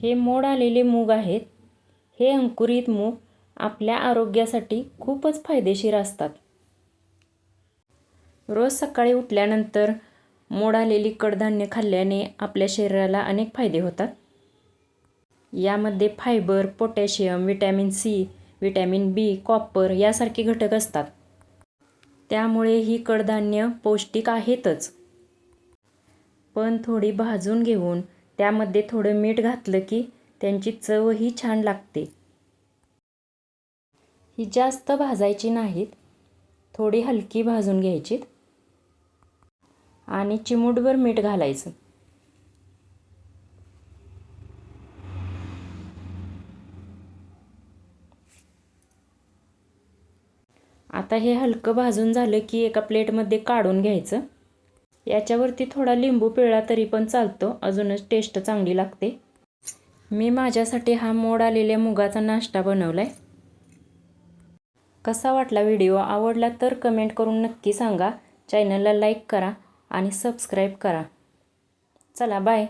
हे मोड आलेले मूग आहेत. हे अंकुरित मूग आपल्या आरोग्यासाठी खूपच फायदेशीर असतात. रोज सकाळी उठल्यानंतर मोड आलेली कडधान्य खाल्ल्याने आपल्या शरीराला अनेक फायदे होतात. यामध्ये fibre potassium vitamin C vitamin B copper यासारखे घटक असतात. त्यामुळे ही कडधान्य पौष्टिक आहेतच. पण थोडी भाजून घेऊन त्यामध्ये थोडं मीठ घातलं की त्यांची चवही छान लागते. ही जास्त भाजायची नाहीत. थोडी हलकी भाजून घ्यायची आणि चिमूटभर मीठ घालायचं. आता हे हलकं भाजून झालं की एका प्लेटमध्ये काढून घ्यायचं. याच्यावरती थोडा लिंबू पिळला तरी पण चालतो. अजूनच टेस्ट चांगली लागते. मी माझ्यासाठी हा मोड आलेल्या मुगाचा नाश्ता बनवला आहे कसा वाटला व्हिडिओ? आवडला तर कमेंट करून नक्की सांगा. चॅनलला लाईक करा आणि सबस्क्राईब करा. चला बाय